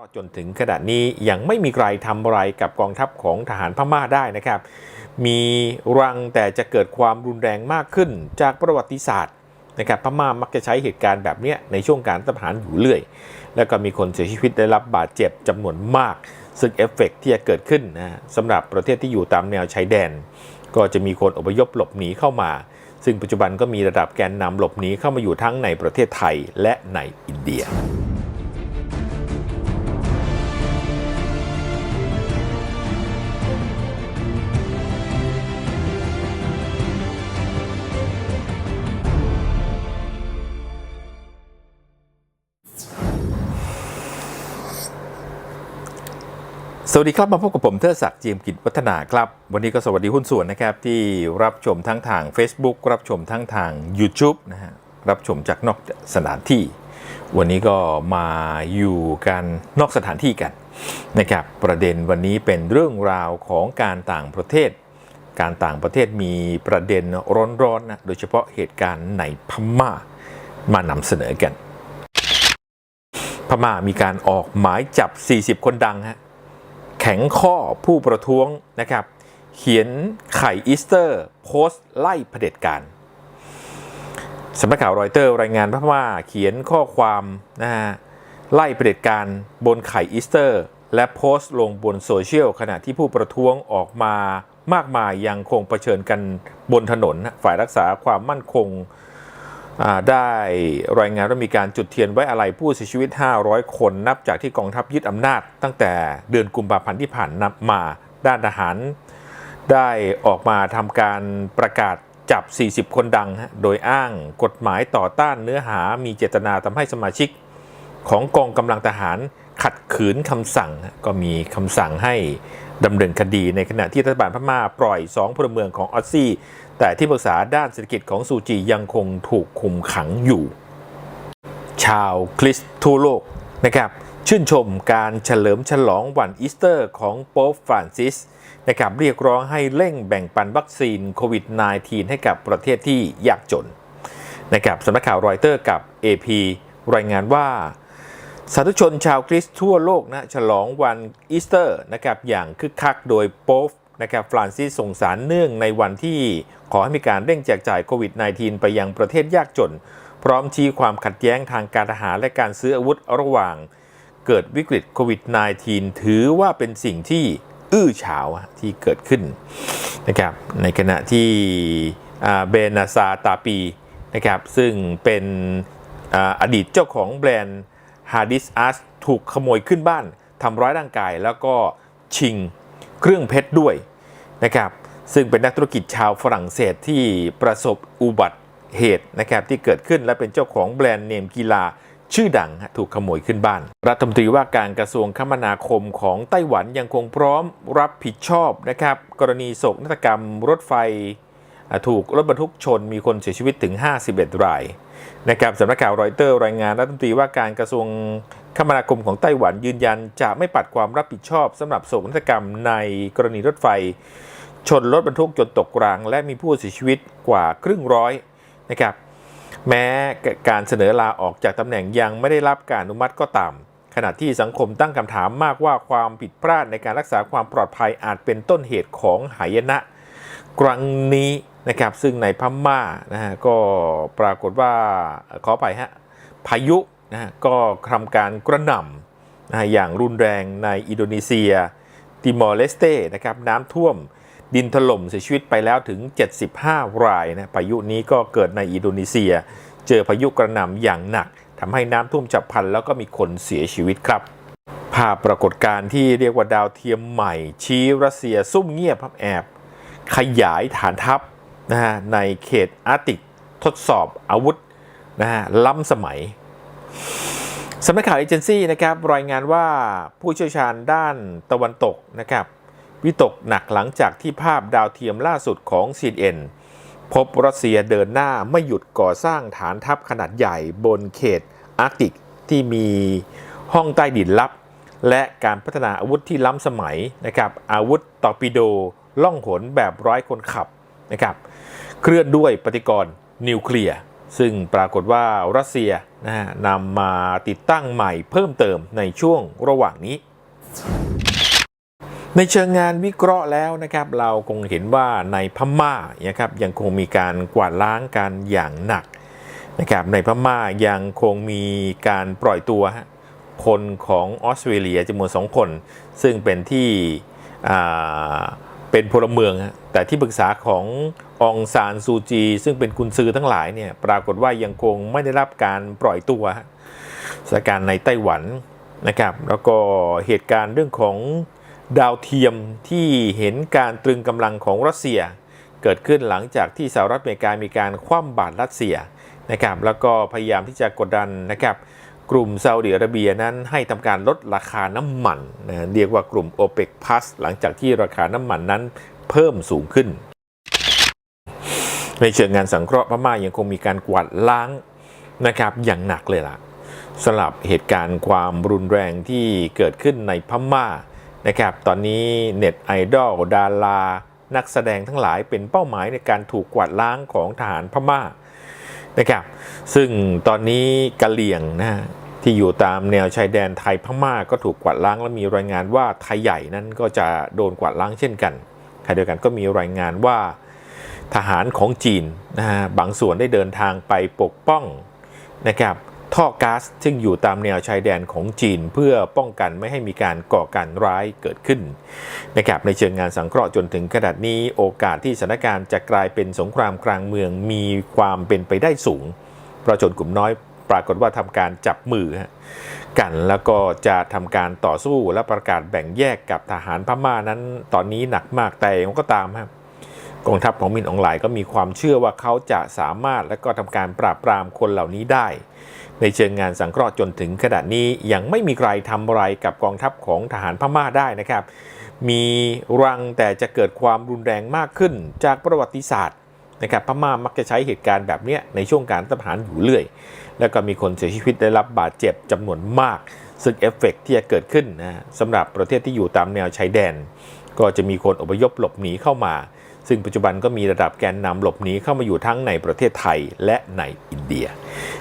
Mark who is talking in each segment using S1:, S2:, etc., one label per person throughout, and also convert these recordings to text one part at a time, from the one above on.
S1: รอจนถึงขณะนี้ยังไม่มีใครทำอะไรกับกองทัพของทหารพม่าได้นะครับ มีรังแต่จะเกิดความรุนแรงมากขึ้นจากประวัติศาสตร์นะครับพม่ามักจะใช้เหตุการณ์แบบเนี้ยในช่วงการรัฐประหารอยู่เรื่อย แล้วก็มีคนเสียชีวิตได้รับบาดเจ็บจำนวนมาก ซึ่งเอฟเฟกต์ที่จะเกิดขึ้นนะสำหรับประเทศที่อยู่ตามแนวชายแดน ก็จะมีคนอพยพหลบหนีเข้ามา ซึ่งปัจจุบันก็มีระดับแกนนำหลบหนีเข้ามาอยู่ทั้งในประเทศไทยและในอินเดีย สวัสดีครับมาพบกับผมเทอศักดิ์เจียมกิจวัฒนาครับ วันนี้ก็สวัสดีหุ้นส่วนนะครับ ที่รับชมทั้งทาง Facebook รับชมทั้งทาง YouTube นะฮะรับชมจากนอกสถานที่ วันนี้ก็มาอยู่กันนอกสถานที่กันนะครับประเด็นวันนี้เป็นเรื่องราวของการต่างประเทศ การต่างประเทศมีประเด็นร้อนๆนะโดยเฉพาะเหตุการณ์ในพม่ามานำเสนอกัน พม่ามีการออกหมายจับ 40 คนดังฮะ แข็งข้อผู้ประท้วงนะครับ เขียนไข่อีสเตอร์ โพสต์ไล่เผด็จการสำนักข่าวรอยเตอร์รายงานว่าเขียนข้อความนะฮะไล่เผด็จการบนไข่อีสเตอร์ และโพสต์ลงบนโซเชียลขณะที่ผู้ประท้วงออกมามากมายยังคงเผชิญกันบนถนน ฝ่ายรักษาความมั่นคง ได้รายงานว่ามีการจุดเทียนไว้อะไรผู้เสียชีวิต 500 คนนับจากที่กองทัพยึดอำนาจ ตั้งแต่เดือนกุมภาพันธ์ที่ผ่านมา ด้านทหาร ได้ออกมาทำการประกาศจับ 40 คนดัง โดยอ้างกฎหมายต่อต้านเนื้อหามีเจตนาทำให้สมาชิก ของกองกำลังทหารขัดขืนคำสั่ง ก็มีคำสั่งให้ดำเนินคดีในขณะที่รัฐบาลพม่าปล่อย 2พลเมืองของออสซี่ แต่ที่ปรึกษาด้านเศรษฐกิจของซูจียังคงถูกคุมขังอยู่ ชาวคริสต์ทั่วโลกนะครับชื่นชมการเฉลิมฉลองวันอีสเตอร์ของโป๊ปฟรานซิสนะครับเรียกร้องให้เร่งแบ่งปันวัคซีนโควิด -19 ให้กับประเทศที่ยากจนนะครับสำนักข่าวรอยเตอร์กับ AP รายงานว่าสาธุชนชาวคริสต์ทั่วโลกนะฉลองวันอีสเตอร์นะครับอย่างคึกคักโดยโป๊ป นะครับฟรานซิสส่งสารเนื่องในวันที่ขอให้มีการเร่งแจกจ่ายโควิด -19 ไปยังประเทศยากจน พร้อมชี้ความขัดแย้งทางการทหารและการซื้ออาวุธระหว่างเกิดวิกฤตโควิด -19 ถือว่าเป็นสิ่งที่อื้อฉาวที่เกิดขึ้นนะครับในขณะที่เบนาซาตาปีนะครับซึ่งเป็นออดีตเจ้าของแบรนด์ฮาร์ดิสอาร์ตถูกขโมยขึ้นบ้านทำร้ายร่างกายแล้วก็ชิง เครื่องเพชรด้วยนะครับซึ่งเป็นนักธุรกิจชาวฝรั่งเศสที่ประสบอุบัติเหตุนะครับที่เกิดขึ้นและเป็นเจ้าของแบรนด์เนมกีฬาชื่อดังถูกขโมยขึ้นบ้าน รัฐมนตรีว่าการกระทรวงคมนาคมของไต้หวันยังคงพร้อมรับผิดชอบนะครับกรณีโศกนาฏกรรมรถไฟ ถูกรถบรรทุกชนมีคนเสียชีวิตถึง 51 รายนะครับสำนักข่าวรอยเตอร์รายงานรัฐมนตรีว่าการกระทรวง คมนาคมของไต้หวันยืนยันจะไม่ปัดความรับผิดชอบสำหรับโศกนาฏกรรมในกรณีรถไฟ ชนรถบรรทุกจนตกราง และมีผู้เสียชีวิตกว่าครึ่งร้อยนะครับแม้การเสนอลาออกจากตำแหน่งยังไม่ได้รับการอนุมัติก็ตามขณะที่สังคมตั้งคำถามมากว่าความผิดพลาดในการรักษาความปลอดภัยอาจเป็นต้นเหตุของหายนะ ครั้งนี้นะครับซึ่งในพม่านะฮะก็ปรากฏว่าขอไปฮะพายุ นะฮะก็ทำการกระหน่ำนะฮะอย่างรุนแรงในอินโดนีเซีย ติมอร์เลสเตนะครับน้ำท่วมดินถล่มเสียชีวิตไปแล้วถึง 75 รายนะพายุนี้ก็เกิดในอินโดนีเซีย เจอพายุกระหน่ำอย่างหนักทำให้น้ำท่วมฉับพลันแล้วก็มีคนเสียชีวิตครับภาพปรากฏการณ์ที่เรียกว่าดาวเทียมใหม่ ชี้รัสเซียซุ่มเงียบพับแอบ ขยายฐานทัพนะฮะในเขตอาร์ติกทดสอบอาวุธนะฮะล้ำสมัย สำนักข่าวเอเจนซี่นะครับรายงานว่าผู้เชี่ยวชาญด้านตะวันตกนะครับวิตกหนักหลังจากที่ภาพดาวเทียมล่าสุดของ CNN พบรัสเซียเดินหน้าไม่หยุดก่อสร้างฐานทัพขนาดใหญ่บนเขตอาร์กติกที่มีห้องใต้ดินลับ และการพัฒนาอาวุธที่ล้ำสมัยนะครับอาวุธตอร์ปิโดล่องหนแบบร้อยคนขับนะครับเคลื่อนด้วยปฏิกรณ์นิวเคลียร์ ซึ่งปรากฏว่ารัสเซียนะฮะนำมาติดตั้งใหม่เพิ่มเติมในช่วงระหว่างนี้ ในเชิงงานวิเคราะห์แล้วนะครับเราคงเห็นว่าในพม่านะครับยังคงมีการกวาดล้างกันอย่างหนักนะครับในพม่ายังคงมีการปล่อยตัวคนของออสเตรเลียจำนวนสองคน ซึ่งเป็นที่ เป็นพลเมือง แต่ที่ปรึกษาขององซานซูจี ซึ่งเป็นกุนซือทั้งหลายเนี่ยปรากฏว่ายังคงไม่ได้รับการปล่อยตัวสถานการณ์ในไต้หวันนะครับแล้วก็เหตุการณ์เรื่องของดาวเทียมที่เห็นการตรึงกำลังของรัสเซีย เกิดขึ้นหลังจากที่สหรัฐอเมริกามีการคว่ำบาตรรัสเซียนะครับแล้วก็พยายามที่จะกดดันนะครับ กลุ่มซาอุดิอาระเบียนั้นให้ทำการลดราคาน้ำมันนะเรียกว่ากลุ่ม o p e c Plus หลังจากที่ราคาน้ำมันนั้นเพิ่มสูงขึ้น ในเชิงงานสังเคราะห์พม่ายังคงมีการกวาดล้างนะครับอย่างหนักเลยล่ะสำหรับเหตุการณ์ความรุนแรงที่เกิดขึ้นในพม่านะครับตอนนี้เน็ตไอดอลดารานักแสดงทั้งหลายเป็นเป้าหมายในการถูกกวาดล้างของทหารพม่า นะครับ ซึ่งตอนนี้กะเหลี่ยงนะฮะที่อยู่ตามแนวชายแดนไทยพม่าก็ถูกกวาดล้างและมีรายงานว่าไทยใหญ่นั้นก็จะโดนกวาดล้างเช่นกันขณะเดียวกันก็มีรายงานว่าทหารของจีนนะฮะบางส่วนได้เดินทางไปปกป้องนะครับ ท่อก๊าซซึ่งอยู่ตามแนวชายแดนของจีนเพื่อป้องกันไม่ให้มีการก่อการร้ายเกิดขึ้นนะครับในเชิงงานสังเคราะห์จนถึงขนาดนี้โอกาสที่สถานการณ์จะกลายเป็นสงครามกลางเมืองมีความเป็นไปได้สูงประชนกลุ่มน้อยปรากฏว่าทำการจับมือกันแล้วก็จะทำการต่อสู้และประกาศแบ่งแยกกับทหารพม่านั้น ตอนนี้หนักมากแต่อย่างไรก็ตามครับกองทัพของมินอองหลายก็มีความเชื่อว่าเขาจะสามารถและก็ทำการปราบปรามคนเหล่านี้ได้ ในเชิงงานสังเคราะห์จนถึงขณะนี้ยังไม่มีใครทำอะไรกับกองทัพของทหารพม่าได้นะครับ มีรังแต่จะเกิดความรุนแรงมากขึ้นจากประวัติศาสตร์นะครับพม่ามักจะใช้เหตุการณ์แบบเนี้ยในช่วงการรัฐประหารอยู่เรื่อย แล้วก็มีคนเสียชีวิตได้รับบาดเจ็บจำนวนมาก ซึ่งเอฟเฟกต์ที่จะเกิดขึ้นนะสำหรับประเทศที่อยู่ตามแนวชายแดน ก็จะมีคนอพยพหลบหนีเข้ามา ซึ่งปัจจุบันก็มีระดับแกนนำหลบหนีเข้ามาอยู่ทั้งในประเทศไทยและในอินเดีย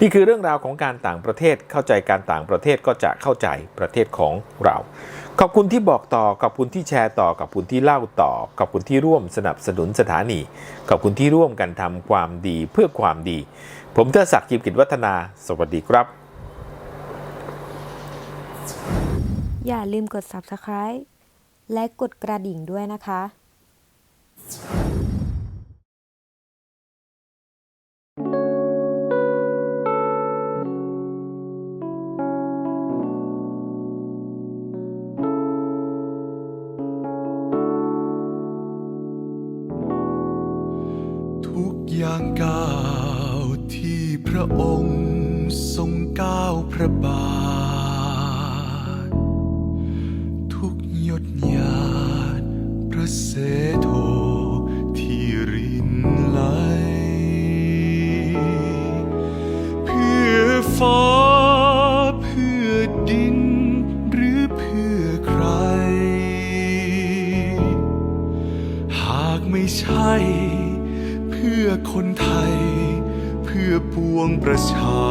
S1: นี่คือเรื่องราวของการต่างประเทศเข้าใจการต่างประเทศก็จะเข้าใจประเทศของเรา ขอบคุณที่บอกต่อขอบคุณที่แชร์ต่อขอบคุณที่เล่าต่อขอบคุณที่ร่วมสนับสนุนสถานีขอบคุณที่ร่วมกันทำความดีเพื่อความดี ผมเทดศักดิ์จิมกิจวัฒนา สวัสดีครับ
S2: อย่าลืมกด subscribe และกดกระดิ่งด้วยนะคะ
S3: ทุกอย่างก้าวที่พระองค์ทรงก้าวพระบาท ทุกหยดหยาดพระเสโใช่ เพื่อคนไทย เพื่อปวงประชา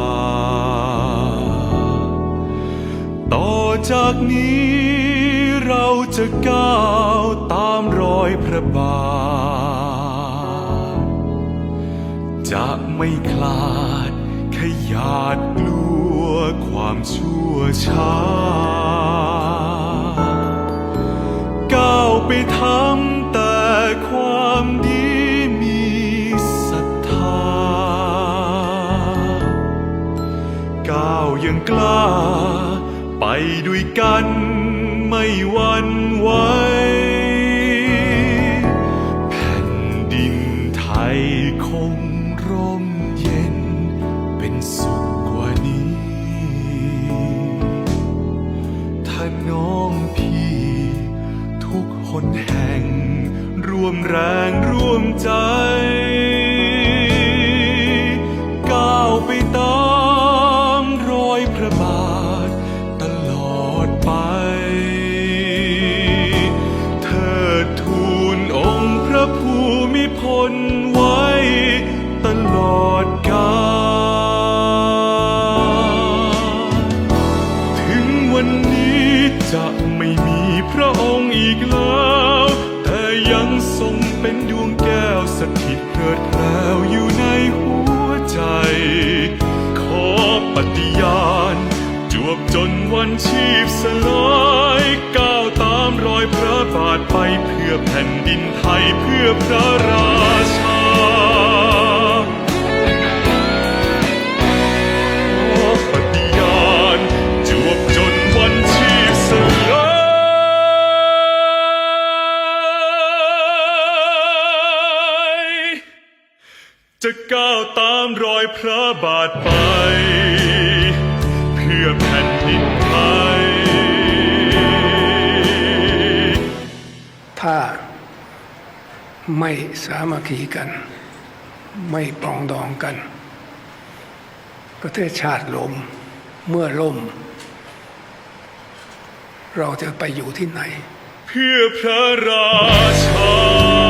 S3: ต่อจากนี้เราจะก้าวตามรอยพระบาท จะไม่คลาดขยาดกลัวความชั่วช้า กล้า ไปด้วยกันไม่วัน นไว้ตลอดกาลถึงวันนี้จะไม่มีพระองค์อีกแล้ว แต่ยังทรงเป็นดวงแก้วสถิตเกิดแลวอยู่ในหัวใจ ขอปฏิญาณจวบจนวันชีพสลายก้าวตามรอยพระบาทไปเพื่อแผ่นดินไทยเพื่อพระราามรอยพระบาทไป เพื่อแผ่นดินไทย
S4: ถ้าไม่สามัคคีกัน ไม่ปรองดองกัน ประเทศชาติล้มเมื่อล่ม เราจะไปอยู่ที่ไหน
S3: เพื่อพระราชา